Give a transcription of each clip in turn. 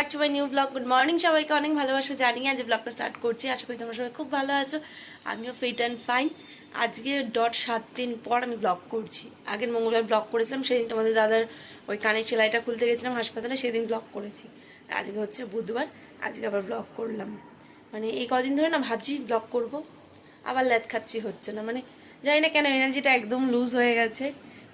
Back to my new blog. Good morning সবাইকে, অনেক ভালোবাসা জানিয়ে আজ ব্লগটা স্টার্ট করছি। আশা করি তোমরা সবাই খুব ভালো আছো। আমিও ফিট অ্যান্ড ফাইন আজকে ডট সাত দিন পর আমি ব্লগ করছি। আগের মঙ্গলবার ব্লগ করেছিলাম, সেদিন তোমাদের দাদার ওই কানের সেলাইটা খুলতে গেছিলাম হাসপাতালে, সেদিন ব্লগ করেছি। আজকে হচ্ছে বুধবার, আজকে আবার ব্লগ করলাম। মানে এই কদিন ধরে না ভাবছি ব্লগ করব, আবার ল্যাদ খাচ্ছি হচ্ছে না। মানে জানি না কেন এনার্জিটা একদম লুজ হয়ে গেছে।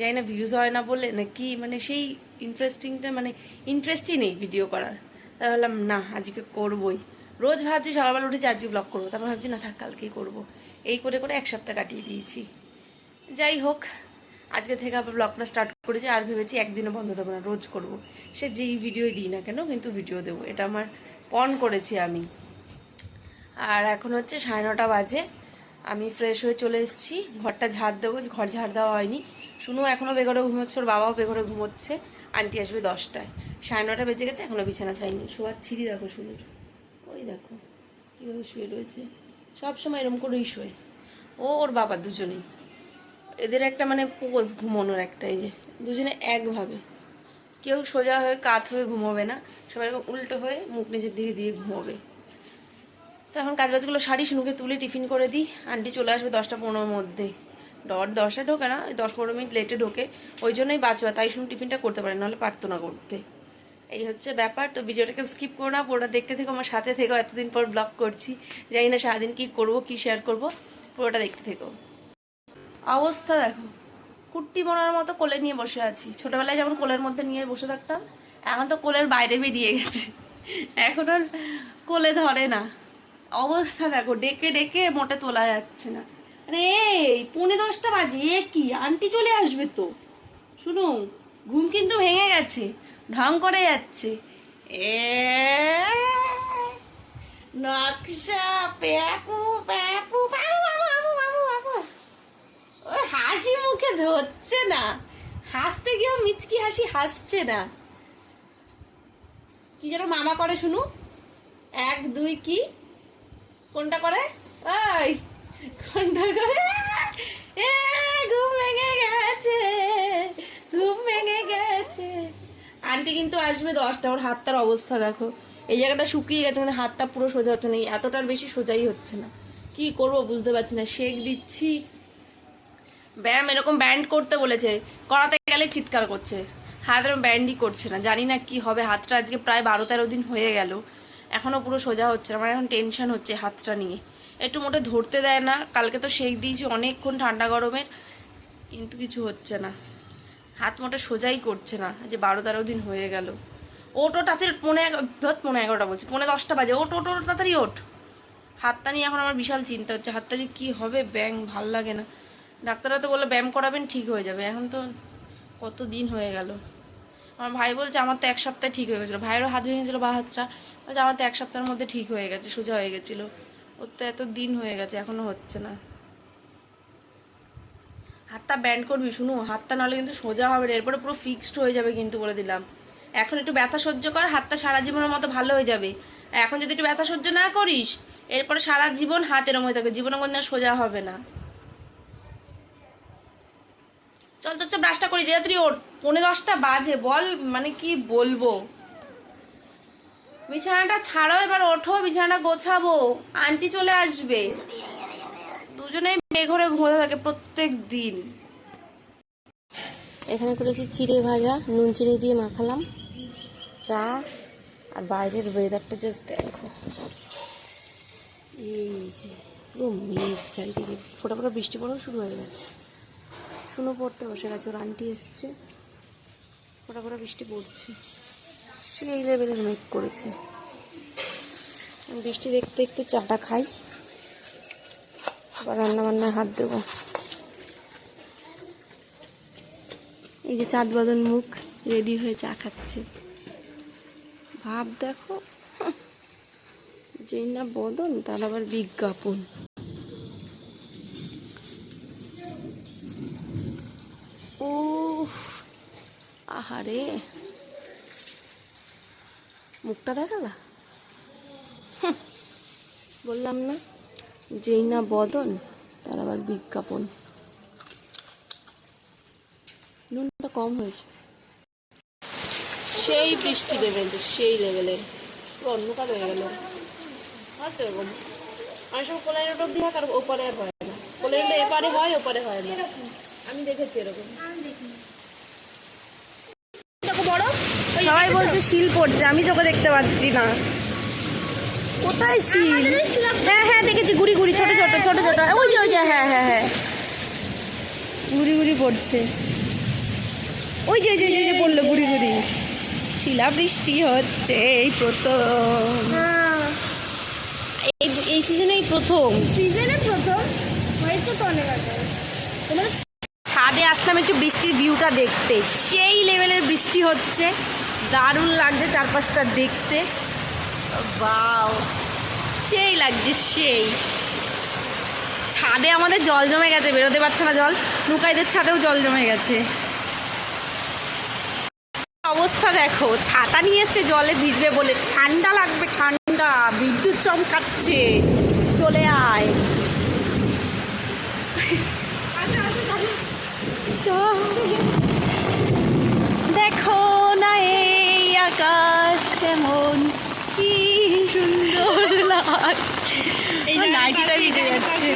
জানি না ভিউজ হয় না বলে, নাকি মানে সেই ইন্টারেস্টিংটা মানে ইন্টারেস্টই নেই ভিডিও করার। তাই ভাবলাম না, আজকে করবই। রোজ ভাবছি সকালবেলা উঠেছি আজকে ব্লগ করব, তারপর ভাবছি, না, থাক, কালকেই করব। এই করে করে এক সপ্তাহ কাটিয়ে দিয়েছি। যাই হোক, আজকে থেকে আবার ব্লগটা স্টার্ট করেছি, আর ভেবেছি একদিনও বন্ধ দেবো না, রোজ করব। সে যেই ভিডিওই দিই না কেন, কিন্তু ভিডিও দেবো। এটা আমার পণ করেছি আমি। আর এখন হচ্ছে সাড়ে নটা বাজে, আমি ফ্রেশ হয়ে চলে এসেছি, ঘরটা ঝাড় দেবো, ঘর ঝাড় দেওয়া হয়নি। শুনু এখনও বেঘরে ঘুমোচ্ছে, ওর বাবাও বেঘরে ঘুমোচ্ছে। আন্টি আসবে দশটায়। সাড়ে নটা বেজে গেছে এখনও বিছানা ছাইনি শোয়ার ছিঁড়ি দেখো শুনুর ওই দেখো, কীভাবে শুয়ে রয়েছে। সব সময় এরকম করেই শোয়। ও, ওর বাবা দুজনেই। এদের একটা মানে পোজ ঘুমানোর একটা, এই যে। দুজনে একভাবে। কেউ সোজা হয়ে কাত হয়ে ঘুমোবে না। সবাই এরকম উল্টো হয়ে মুখ নিচের দিকে দিয়ে ঘুমোবে। তো এখন কাজ বাজগুলো শাড়ি শুনুকে তুলে টিফিন করে দিই। আন্টি চলে আসবে দশটা পনেরোর মধ্যে। ডট দশটা ঢোকে না দশ পনেরো মিনিট লেটে ঢোকে। ওই জন্যই বাঁচবা, তাই শুনুন, টিফিনটা করতে পারে নাহলে পারতো না করতে। এই হচ্ছে ব্যাপার, তো ভিডিওটা কেউ স্কিপ করো না, পুরোটা দেখতে থেকো, আমার সাথে থেকো, এতদিন পর ব্লগ করছি। জানি না সারাদিন কী করব, কী শেয়ার করব, পুরোটা দেখতে থেকো। অবস্থা দেখো, কুট্টি বোনার মতো কোলে নিয়ে বসে আছি। ছোটবেলায় যেমন কোলের মধ্যে নিয়ে বসে থাকতাম, এখন তো কোলের বাইরে বেরিয়ে গেছে। এখন আর কোলে ধরে না। অবস্থা দেখো, ডেকে ডেকে মোটে তোলা যাচ্ছে না। আরে, এই পৌনে দশটা বাজে, এ কি? আন্টি চলে আসবে তো। শুনো, ঘুম কিন্তু ভেঙে গেছে, ঢং করে যাচ্ছে। এ, নকশা, প্যাপু প্যাপু ওর হাসি মুখে ধরছে না। হাসতে গিয়েও মিচকি হাসি হাসছে না। কি যেন মামা করে শুনু। এক, দুই, কি? কোনটা করে? ওই কোনটা করে এ, ঘুম ভেঙে গেছে, ঘুম ভেঙে গেছে। আন্টি কিন্তু আসবে দশটা, ওর হাতটার অবস্থা দেখো। এই জায়গাটা শুকিয়ে গেছে কিন্তু হাতটা পুরো সোজা হচ্ছে না এতটার বেশি সোজাই হচ্ছে না। কি করব বুঝতে পারছি না, শেক দিচ্ছি। ব্যায়াম এরকম ব্যান্ড করতে বলেছে, করাতে গেলে চিৎকার করছে। হাত এরকম ব্যান্ডই করছে না, জানি না কি হবে, হাতটা আজকে প্রায় বারো তেরো দিন হয়ে গেল। এখনও পুরো সোজা হচ্ছে আমার এখন টেনশন হচ্ছে হাতটা নিয়ে। একটু মোটে ধরতে দেয় না। কালকে তো সেক দিয়েছি অনেকক্ষণ ঠান্ডা গরমের, কিন্তু কিছু হচ্ছে না। হাত মোটে সোজাই করছে না। যে বারো তেরো দিন হয়ে গেল। ওট তাড়াতাড়ি পনে ধর পনেরো এগারোটা বলছি পনেরো দশটা বাজে। ওট ওট ওট, তাড়াতাড়ি ওঠ। হাতটা নিয়ে এখন আমার বিশাল চিন্তা হচ্ছে। হাতটা যে কী হবে, ব্যাং, ভালো লাগে না। ডাক্তাররা তো বলল, ব্যায়াম করাবেন, ঠিক হয়ে যাবে। এখন তো কত দিন হয়ে গেল। আমার ভাই বলছে, আমার তো এক সপ্তাহে ঠিক হয়ে গেছিল। ভাইয়েরও হাত ভেঙে গেছিল বা হাতটা। বলছে, আমার তো এক সপ্তাহের মধ্যে ঠিক হয়ে গেছে, সোজা হয়ে গেছিল। ওর তো এত দিন হয়ে গেছে, এখনও হচ্ছে না। হাতটা ব্যান্ড করবি, শুনু, হাতটা নাহলে কিন্তু সোজা হবে না, এরপরে পুরো ফিক্সড হয়ে যাবে কিন্তু বলে দিলাম। এখন একটু ব্যথা সহ্য কর, হাতটা সারা জীবনের মতো ভালো হয়ে যাবে। এখন যদি একটু ব্যথা সহ্য না করিস, এরপরে সারা জীবন হাত এরম হয়ে থাকবে, জীবনে কোনো সোজা হবে না। চল চল চল ব্রাশটা করি দিয়ে তুই ওর পনেরো দশটা বাজে, বল মানে কি বলব? বিছানাটা ছাড়াও এবার ওঠো, বিছানাটা গোছাবো। আন্টি চলে আসবে। দুজনেই বেঘরে ঘুমোতে থাকে প্রত্যেক দিন। এখানে করেছি চিড়ে ভাজা, নুন চিনি দিয়ে মাখালাম। চা আর বাইরের ওয়েদারটা জাস্ট দেখো। এই যে, পুরো মেঘ চারিদিকে। ফোটা বৃষ্টি পড়াও শুরু হয়ে গেছে। শুনো পড়তে বসে গেছে, ওর আন্টি এসছে। ফোটা বৃষ্টি পড়ছে। সেই লেভেলের মেঘ করেছে। বৃষ্টি দেখতে দেখতে চাটা খাই, আবার রান্না বান্নায় হাত দেবো। এই যে চাঁদ বদন মুখ রেডি হয়ে চা খাচ্ছে। ভাব দেখো, যেই না বদন, তার আবার বিজ্ঞাপন। ও আহারে। মুখটা দেখালা? বললাম না যেই না বদন তার আবার বিজ্ঞাপন। নুনটা কম হয়েছে। সেই বৃষ্টি নেমেছে সেই লেভেলের। পুরো অন্ধকার হয়ে গেল। হয়তো এরকম অনেক সময় কোলাইন রোড অব্দি হয় আর ওপারে আর হয় না। কোলাইন এপারে হয় ওপারে হয় না। আমি দেখেছি এরকম। বড়? সবাই বলছে শিল পড়ছে আমি তোকে দেখতে পাচ্ছি না। কোথায় শিল? হ্যাঁ হ্যাঁ দেখেছি গুড়ি গুড়ি ছোট ছোট ছোট ছোট। ওই যে ওই যে হ্যাঁ হ্যাঁ হ্যাঁ। গুড়ি গুড়ি পড়ছে। ওই যে যে যে, পড়ল গুড়ি গুড়ি। শিলা বৃষ্টি হচ্ছে এই প্রথম। এই এই সিজনে এই প্রথম। সিজনে প্রথম হয়েছে তো অনেক আগে। তোমাদের ছাদে আসলাম একটু বৃষ্টির ভিউটা দেখতে। সেই লেভেলের বৃষ্টি হচ্ছে। দারুণ লাগছে চারপাশটা দেখতে। বাও সেই লাগছে, সেই। ছাদে আমাদের জল জমে গেছে, বেরোতে পারছে না জল। নুকাইদের ছাদেও জল জমে গেছে। অবস্থা দেখো, ছাতা নিয়ে এসে জলে ভিজবে বলে ঠান্ডা লাগবে, ঠান্ডা। বিদ্যুৎ চমকাচ্ছে। চলে আয়। দেখো না এই আকাশ কেমন কি সুন্দর লাগছে। এই লাইটটা ভিজে যাচ্ছে।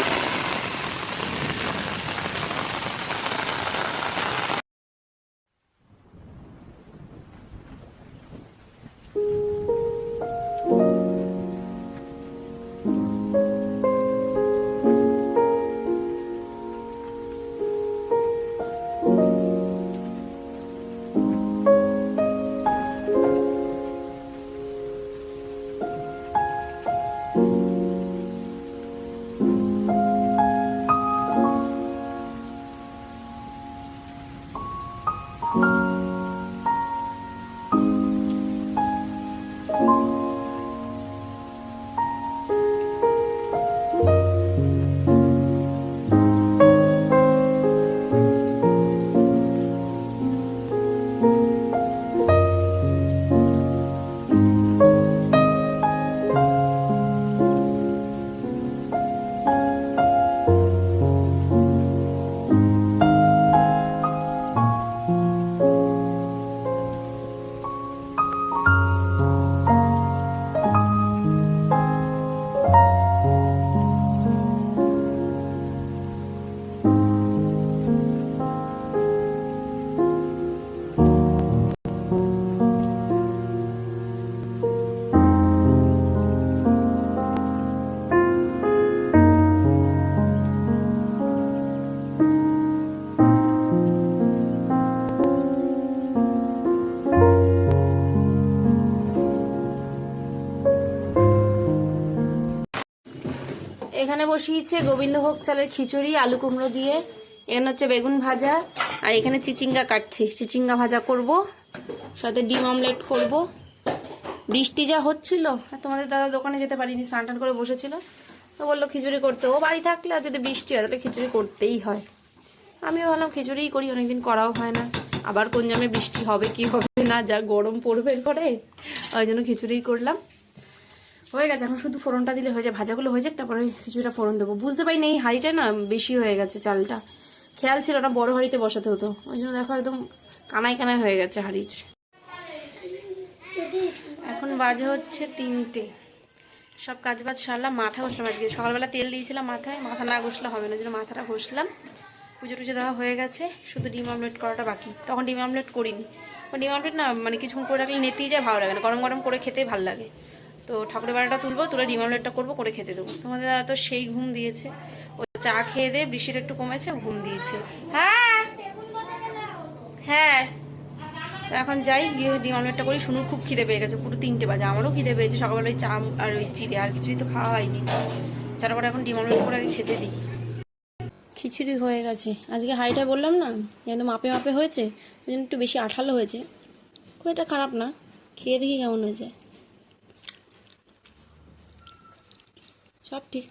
এখানে বসিয়েছে গোবিন্দভোগ চালের খিচুড়ি, আলু কুমড়ো দিয়ে, এখানে হচ্ছে বেগুন ভাজা, আর এখানে চিচিঙ্গা কাটছি। চিচিঙ্গা ভাজা করব, সাথে ডিম অমলেট করব। বৃষ্টি যা হচ্ছিল তোমাদের দাদা দোকানে যেতে পারিনি, স্নান টান করে বসেছিল। তো বলল খিচুড়ি করতে, ও বাড়ি থাকলে আর যদি বৃষ্টি হয়, তাহলে খিচুড়ি করতেই হয়। আমিও ভাবলাম খিচুড়িই করি, অনেকদিন করাও হয় না। আবার কোন জামে বৃষ্টি হবে, কি হবে না, যা গরম পড়বে এরপরে ওই জন্য খিচুড়িই করলাম। হয়ে গেছে, এখন শুধু ফোড়নটা দিলে হয়ে যায়, ভাজাগুলো হয়ে যাক, তারপরে কিছুটা ফোড়ন দেবো। বুঝতে পারি না এই হাঁড়িটা না বেশি হয়ে গেছে চালটা। খেয়াল ছিল না বড় হাঁড়িতে বসাতে হতো। ওই জন্য দেখো একদম কানায় কানায় হয়ে গেছে হাঁড়ির। এখন বাজে হচ্ছে তিনটে। সব কাজ বাজ সারলাম, মাথা ঘষলাম আজকে। সকালবেলা তেল দিয়েছিলাম মাথায়, মাথা না ঘষলে হবে না জন্য মাথাটা ঘষলাম। পুজো টুজো দেওয়া হয়ে গেছে, শুধু ডিম আমলেট করাটা বাকি। তখন ডিম আমলেট করিনি। ডিম আমলেট না মানে কিছুক্ষণ করে রাখলে নেতেই যায়, ভালো লাগে না। গরম গরম করে খেতেই ভালো লাগে। তো ঠাকুরের বাড়াটা তুলবো, তুলে ডিম করব, করে খেতে দেবো। তোমাদের দাদা তো সেই ঘুম দিয়েছে। ও চা খেয়ে দিয়ে বৃষ্টিটা একটু কমেছে, ঘুম দিয়েছে। হ্যাঁ! হ্যাঁ! এখন যাই, গিয়ে ডিম করি। শুনুর খুব খিদে পেয়ে গেছে, পুরো তিনটে বাজে। আমারও খিদে পেয়েছে সকালবেলা ওই চা আর ওই চিড়ে, আর কিছুই তো খাওয়া হয়নি। তারপরে এখন ডিম করে খেতে দিই। খিচুড়ি হয়ে গেছে। আজকে হাঁড়িটা বললাম না, যেন মাপে মাপে হয়েছে, ওই জন্য একটু বেশি আঠালো হয়েছে। খুব একটা খারাপ না। খেয়ে দেখি কেমন হয়েছে। সব ঠিক।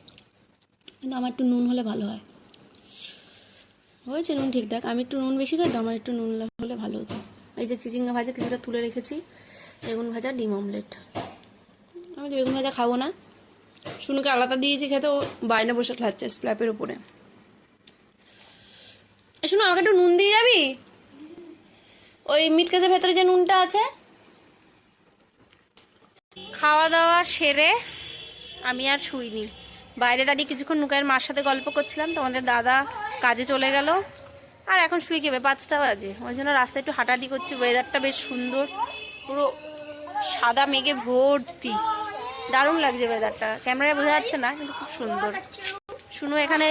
কিন্তু আমার একটু নুন হলে ভালো হয়। হয়েছে নুন ঠিকঠাক। আমি একটু নুন বেশি খাই তো, আমার একটু নুন হলে ভালো হতো। এই যে চিচিঙ্গা ভাজা কিছুটা তুলে রেখেছি। বেগুন ভাজা, ডিম অমলেট। আমি তো বেগুন ভাজা খাব না। শুনুকে আলাদা দিয়েছি খেতে, ও বাইরে বসে খাচ্ছে স্ল্যাপের উপরে। শুনো, আমাকে একটু নুন দিয়ে যাবি? ওই মিট কাছের ভেতরে যে নুনটা আছে। খাওয়া দাওয়া সেরে আমি আর শুইনি। বাইরে দাঁড়িয়ে কিছুক্ষণ নুকায়ের মার সাথে গল্প করছিলাম তোমাদের দাদা কাজে চলে গেল। আর এখন শুয়ে কেবে পাঁচটা বাজে। ওই জন্য রাস্তায় একটু হাঁটাহাঁটি করছি। ওয়েদারটা বেশ সুন্দর। পুরো সাদা মেঘে ভর্তি। দারুণ লাগছে ওয়েদারটা ক্যামেরায় বোঝা যাচ্ছে না, কিন্তু খুব সুন্দর। শুনো এখানে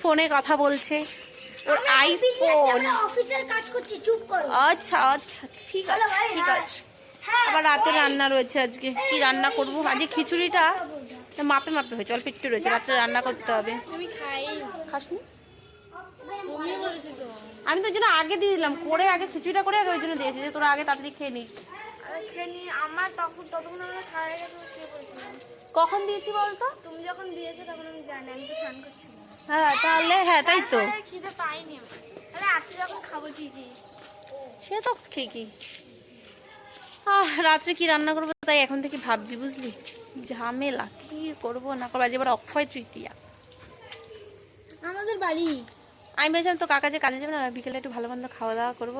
ফোনে কথা বলছে। ওর আইফোন আচ্ছা আচ্ছা ঠিক আছে ঠিক আছে। আবার রাতে রান্না রয়েছে আজকে। কি রান্না করব? আজকে খিচুড়িটা মাপে মাপে হয়েছে অল্প একটু রয়েছে রাত্রে রান্না করতে হবে। আমি খাসনি? তো। আমি তো ওই জন্য আগে দিয়ে দিলাম করে আগে খিচুড়িটা করে আগে ওই জন্য দিয়েছি যে তোরা আগে তাড়াতাড়ি খেয়ে নিস। কখন দিয়েছি বলতো? তুমি যখন দিয়েছ তখন আমি জানি আমি তো স্নান করছিলাম। হ্যাঁ তাহলে হ্যাঁ তাই তো। খিদে পাইনি আরে আজকে যখন খাব ঠিকই। সে তো ঠিকই। আহ রাত্রে কি রান্না করব? তাই এখন থেকে ভাবছি বুঝলি? ঝামেলা কি করব না করব? আজ এবার অক্ষয় তৃতীয়া। আমাদের বাড়ি। আমি ভেবেছিলাম তো কাকা যে কাজে যাবে না বিকেলে একটু ভালো মন্দ খাওয়া দাওয়া করব।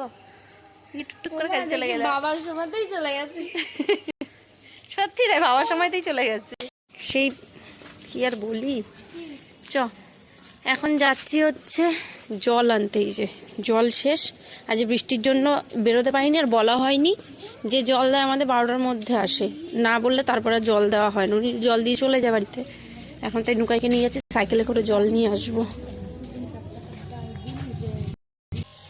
টুকটুক করে কাজে চলে গেলাম বাবার সময়তেই চলে গেছে। সত্যি রে বাবার সময়তেই চলে গেছে। সেই কি আর বলি? চ এখন যাচ্ছি হচ্ছে জল আনতে এই যে জল শেষ। আজ বৃষ্টির জন্য বেরোতে পারিনি আর বলা হয়নি। যে জল দেয় আমাদের বারোটার মধ্যে আসে। না বললে তারপরে জল দেওয়া হয় না। উনি জল দিয়ে চলে যায় বাড়িতে। এখন তাই নুকাইকে নিয়ে যাচ্ছি, সাইকেলে করে জল নিয়ে আসব।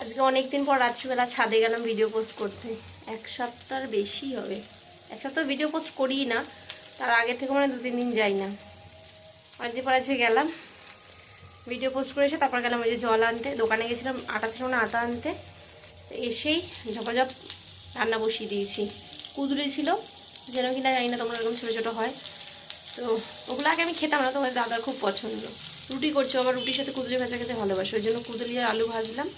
আজকে অনেকদিন পর রাত্রিবেলা ছাদে গেলাম ভিডিও পোস্ট করতে। এক সপ্তাহ বেশি হবে। এক সপ্তাহ ভিডিও পোস্ট করি না। তার আগে থেকে মানে দু তিন দিন যাই না। অনেকদিন পর আজকে গেলাম। ভিডিও পোস্ট করে এসে তারপর গেলাম ওই যে জল আনতে। দোকানে গেছিলাম, আটা ছিল না, আটা আনতে। এসেই ঝপাঝপ রান্না বসিয়ে দিয়েছি। কুদুরি ছিল যেন কিনা জানি না তোমরা এরকম ছোটো ছোটো হয়। তো ওগুলো আগে আমি খেতাম না তোমার দাদার খুব পছন্দ। রুটি করছ, আবার রুটির সাথে কুদুরি ভাজা খেতে ভালোবাসে। ওই জন্য কুদুরি আর আলু ভাজলাম।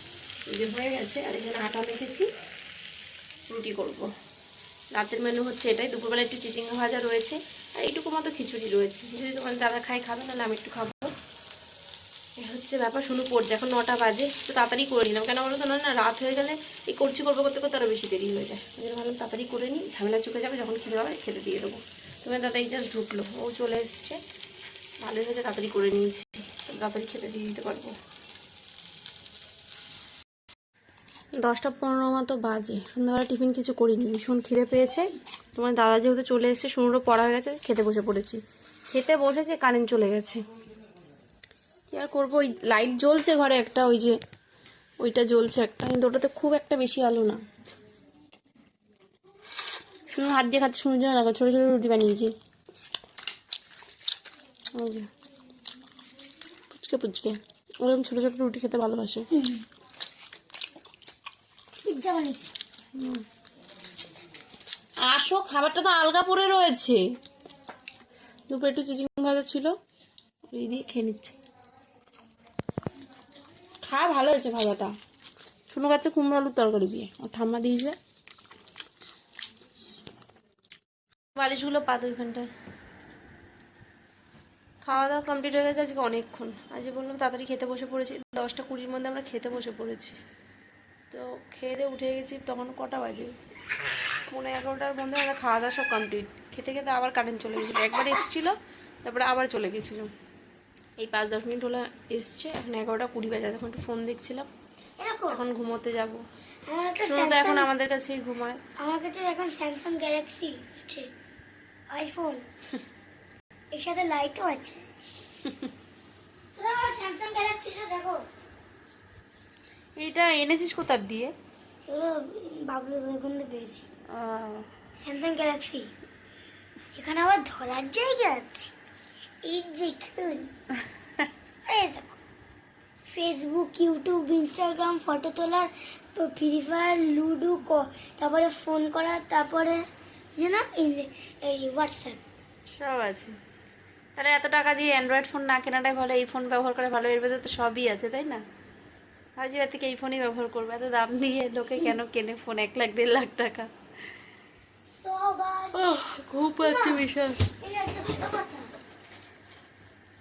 এই যে হয়ে গেছে, আর এখানে আটা মেখেছি। রুটি করব। রাতের মেনু হচ্ছে এটাই, দুপুরবেলা একটু চিচিঙ্গা ভাজা রয়েছে, আর এইটুকু মতো খিচুড়ি রয়েছে। যদি তোমার দাদা খাই খাবে, তাহলে আমি একটু খাব। হচ্ছে ব্যাপার শুরু পড়ছে, এখন নটা বাজে, তো তাড়াতাড়ি করে নিলাম। কেন বলো তো, না না, রাত হয়ে গেলে এই করছি করব করতে করতে আরও বেশি দেরি হয়ে যায়। ওই জন্য ভাবলাম তাড়াতাড়ি করে নিই, ঝামেলা চুকে যাবে, যখন খেতে হবে খেতে দিয়ে দেবো। তোমার দাদা এই জাস্ট ঢুকলো, ও চলে এসছে। ভালোই হয়েছে, তাড়াতাড়ি করে নিয়েছি। তাড়াতাড়ি খেতে দিয়ে দিতে পারব। দশটা পনেরো মতো বাজে, সন্ধ্যাবেলা টিফিন কিছু করিনি, ভীষণ খিদে পেয়েছে। তোমার দাদা যেহেতু চলে এসেছে, শুনুরও পড়া হয়ে গেছে, খেতে বসে পড়েছি। খেতে বসেছে, কারেন্ট চলে গেছে। কি আর করব? ওই লাইট জ্বলছে ঘরে একটা ওই যে ওইটা জ্বলছে একটা কিন্তু ওটাতে খুব একটা বেশি আলো না। শুনো হাত দিয়ে খাচ্ছে শুনুর জন্য দেখো ছোটো ছোটো রুটি বানিয়েছি। ওই পুচকে পুচকে। ওরকম ছোটো ছোটো রুটি খেতে ভালোবাসে। আসো খাবারটা তো আলগা পড়ে রয়েছে। দুপুরে একটু চিচিং ভাজা ছিল এই দিয়ে খেয়ে নিচ্ছে। খা ভালো হয়েছে ভাজাটা। শুনো কাছে কুমড়ো আলুর তরকারি দিয়ে। আর ঠাম্মা দিয়েছে। বালিশগুলো পাত ওইখানটায়। খাওয়া দাওয়া কমপ্লিট হয়ে গেছে আজকে অনেকক্ষণ। আজকে বললাম তাড়াতাড়ি খেতে বসে পড়েছি। দশটা কুড়ির মধ্যে আমরা খেতে বসে পড়েছি। তো খেয়ে দিয়ে উঠে গেছি, তখন কটা বাজে? পনেরো এগারোটার মধ্যে আমরা খাওয়া দাওয়া সব কমপ্লিট খেতে খেতে আবার কারেন্ট চলে গেছিল। একবার এসেছিল, তারপরে আবার চলে গেছিল। এই পাঁচ দশ মিনিট হলো এসছে এখন এগারোটা কুড়ি বাজে এখন একটু ফোন দেখছিলাম। এখন ঘুমোতে যাব। এখন আমাদের কাছেই ঘুমায়। আমার কাছে এখন স্যামসাং গ্যালাক্সি আছে আইফোন এর সাথে লাইটও আছে। স্যামসাং গ্যালাক্সিটা দেখো। এইটা এনেছিস কোথার দিয়ে? এগুলো বাবলু ওখান থেকে পেয়েছি স্যামসাং গ্যালাক্সি এখানে আবার ধরার জায়গা আছে। এই দেখুন দেখো ফেসবুক ইউটিউব ইনস্টাগ্রাম ফটো তোলার ফ্রি ফায়ার লুডো তারপরে ফোন করা তারপরে ইয়ে না এই- হোয়াটসঅ্যাপ সব আছে। তাহলে এত টাকা দিয়ে অ্যান্ড্রয়েড ফোন না কেনাটাই ভালো এই ফোন ব্যবহার করে ভালো এর ভেতরে তো সবই আছে তাই না? ভাবছি এর থেকে এই ফোনই ব্যবহার করব এত দাম দিয়ে লোকে কেন কেনে ফোন এক লাখ দেড় লাখ টাকা? ঘুম পাচ্ছে বিশাল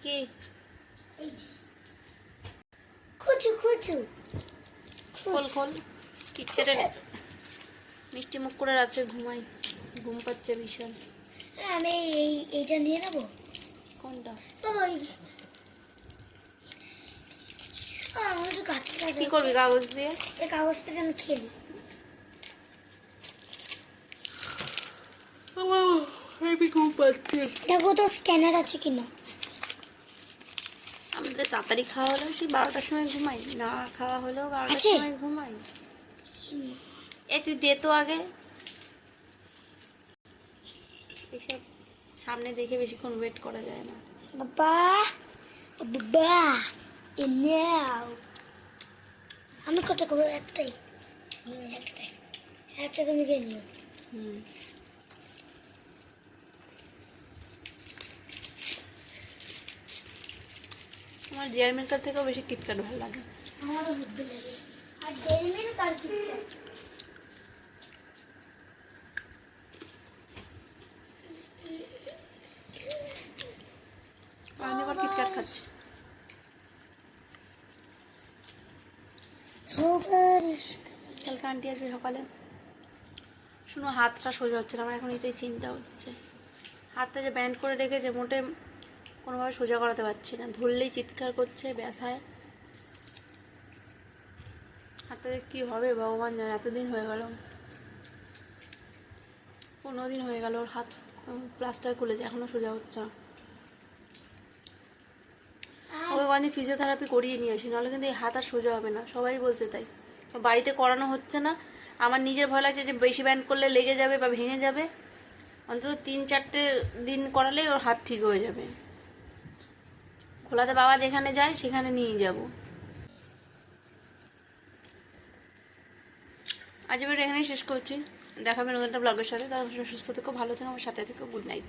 কি? খুচু খোল খোল। কিটকেটে নিচে মিষ্টি মুখ করে রাত্রে ঘুমাই। ঘুম পাচ্ছে বিশাল আমি এই এইটা নিয়ে নেব। কোনটা? ওই আমার একটু কাছে কি করবি কাগজ দিয়ে? এই কাগজটাকে আমি খেলি হেবি ঘুম পাচ্ছে। দেখো তো স্ক্যানার আছে কিনা? আমাদের তাড়াতাড়ি খাওয়া হলেও সেই বারোটার সময় ঘুমাই না খাওয়া হলেও বারোটার সময় ঘুমাই। এ তুই দে তো আগে। এসব সামনে দেখে বেশিক্ষণ ওয়েট করা যায় না। বাবা বাবা এ নাও। আমি কটা খাব? একটাই। একটাই। একটা তুমি নিও। হুম। আমার ডিয়ার মিল্কের থেকেও বেশি কিটকাট ভালো লাগে। আমারও বুদ্ধি লাগে। আর ডেরি মিল্ক আর কিটক্যাট আমি আবার কিটকাট খাচ্ছি। কালকে আন্টি আসবে সকালে। শুনো হাতটা সোজা হচ্ছে না আমার এখন এটাই চিন্তা হচ্ছে। হাতটা যে ব্যান্ড করে রেখেছে মোটে কোনোভাবে সোজা করাতে পারছি না। ধরলেই চিৎকার করছে, ব্যথায়। হাতটা যে কী হবে, ভগবান জানে, এতদিন হয়ে গেল। পনেরো দিন হয়ে গেল, ওর হাত প্লাস্টার খুলেছে এখনও সোজা হচ্ছে না। ওকে কদিন ফিজিওথেরাপি করিয়ে নিয়ে আসি, নাহলে কিন্তু এই হাত আর সোজা হবে না, সবাই বলছে তাই। বাড়িতে করানো হচ্ছে না, আমার নিজের ভয় লাগছে যে বেশি ব্যান্ড করলে লেগে যাবে বা ভেঙে যাবে। অন্তত তিন চারটে দিন করালেই ওর হাত ঠিক হয়ে যাবে। খোলাতে বাবা যেখানে যায়, সেখানে নিয়ে যাব। আজ এবার এখানেই শেষ করছি। দেখাবেন একটা ব্লগের সাথে। তার সুস্থ থেকো, ভালো থেকো, আমার সাথে থেকো। Good night